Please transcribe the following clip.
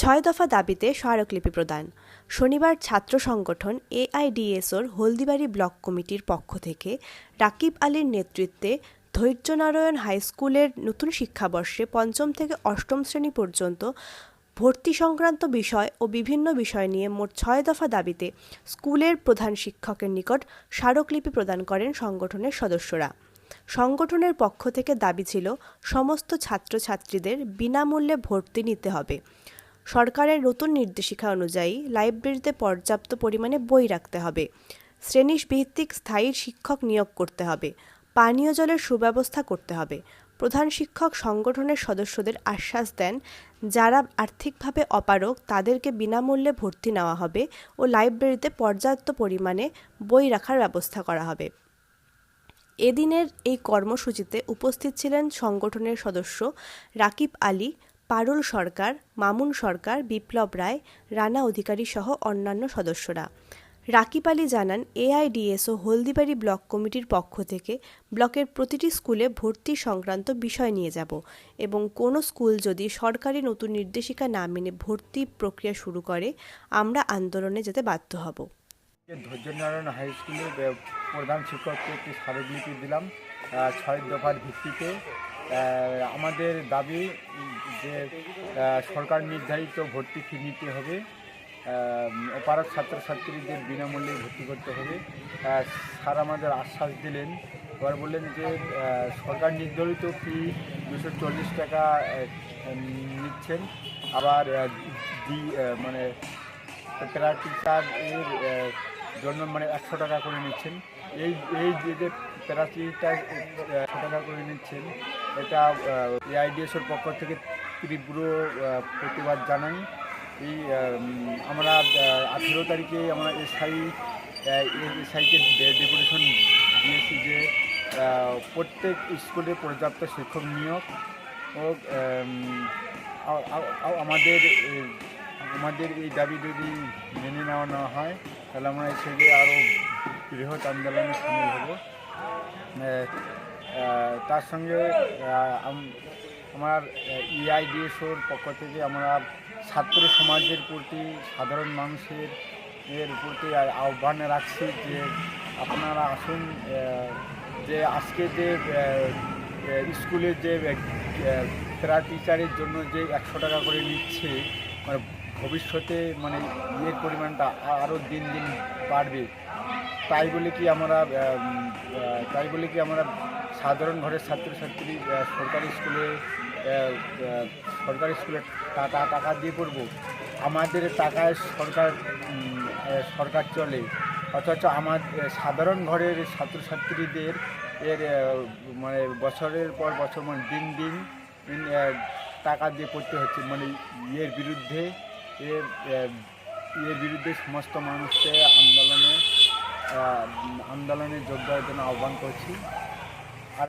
ছয় দফা দাবিতে স্মারকলিপি প্রদান। শনিবার ছাত্র সংগঠন এআইডিএসওর হলদিবাড়ি ব্লক কমিটির পক্ষ থেকে রাকিব আলীর নেতৃত্বে ধৈর্যনারায়ণ হাই স্কুলের নতুন শিক্ষাবর্ষে পঞ্চম থেকে অষ্টম শ্রেণি পর্যন্ত ভর্তি সংক্রান্ত বিষয় ও বিভিন্ন বিষয় নিয়ে মোট ছয় দফা দাবিতে স্কুলের প্রধান শিক্ষকের নিকট স্মারকলিপি প্রদান করেন সংগঠনের সদস্যরা। সংগঠনের পক্ষ থেকে দাবি ছিল, সমস্ত ছাত্রছাত্রীদের বিনামূল্যে ভর্তি নিতে হবে। সরকারের নতুন নির্দেশিকা অনুযায়ী লাইব্রেরিতে পর্যাপ্ত পরিমাণে বই রাখতে হবে। শ্রেণি ভিত্তিক স্থায়ী শিক্ষক নিয়োগ করতে হবে। পানীয় জলের সুব্যবস্থা করতে হবে। প্রধান শিক্ষক সংগঠনের সদস্যদের আশ্বাস দেন, যারা আর্থিকভাবে অপারগ তাদেরকে বিনামূল্যে ভর্তি নেওয়া হবে ও লাইব্রেরিতে পর্যাপ্ত পরিমাণে বই রাখার ব্যবস্থা করা হবে। এদিনের এই কর্মসূচিতে উপস্থিত ছিলেন সংগঠনের সদস্য রাকিব আলী পারুল সরকার, মামুন সরকার, বিপ্লব রায়, রানা অধিকারী সহ অন্যান্য সদস্যরা। রাকিব আলী জানান, এআইডিএসও হলদিবাড়ি ব্লক কমিটির পক্ষ থেকে ব্লকের প্রতিটি স্কুলে ভর্তি সংক্রান্ত বিষয় নিয়ে যাব এবং কোনো স্কুল যদি সরকারি নতুন নির্দেশিকা না মেনে ভর্তি প্রক্রিয়া শুরু করে, আমরা আন্দোলনে যেতে বাধ্য হব। ধৈর্যনারায়ণ হাই স্কুলের প্রধান শিক্ষককে একটি স্মারকলিপি দিলাম ছয় দফার ভিত্তিতে। আমাদের দাবি যে সরকার নির্ধারিত ভর্তি ফি নিতে হবে। অপারক ছাত্রছাত্রীদের বিনামূল্যে ভর্তি করতে হবে। স্যার আমাদের আশ্বাস দিলেন। এবার বললেন যে সরকার নির্ধারিত ফি দুশো চল্লিশ টাকা নিচ্ছেন। আবার মানে প্যারা টিচার এর জন্য মানে একশো টাকা করে নিচ্ছেন। এই এই যে যে প্যারা টিচার একশো টাকা করে নিচ্ছেন, এটা এআইডিএসের পক্ষ থেকে তীব্র প্রতিবাদ জানাই। এই আমরা আঠেরো তারিখে আমরা এসআই এসআইকে ডেপুটেশন দিয়েছি যে প্রত্যেক স্কুলে পর্যাপ্ত শিক্ষক নিয়োগ ও আমাদের আমাদের এই দাবি যদি মেনে নেওয়া না হয় তাহলে আমরা এসে গিয়ে আরও বৃহৎ আন্দোলনে সামিল হব। তার সঙ্গে আমার ইআইডিএসওর পক্ষ থেকে আমরা ছাত্র সমাজের প্রতি সাধারণ মানুষের এর প্রতি আহ্বান রাখছি যে আপনারা আসুন যে আজকে যে আহ, আহ, স্কুলে যে প্যারা টিচারের জন্য যে একশো টাকা করে নিচ্ছে মানে ভবিষ্যতে মানে ইয়ের পরিমাণটা আরও দিন দিন বাড়বে। তাই বলে কি আমরা তাই বলে কি আমরা সাধারণ ঘরের ছাত্রছাত্রী সরকারি স্কুলে সরকারি স্কুলে টাকা টাকা দিয়ে পড়ব আমাদের টাকায় সরকার সরকার চলে। অথচ আমার সাধারণ ঘরের ছাত্রছাত্রীদের এর মানে বছরের পর বছর মানে দিন দিন, টাকা দিয়ে পড়তে হচ্ছে। মানে ইয়ের বিরুদ্ধে এর এর বিরুদ্ধে সমস্ত মানুষকে আন্দোলনে আন্দোলনে যোগ দেওয়ার জন্য আহ্বান করছি।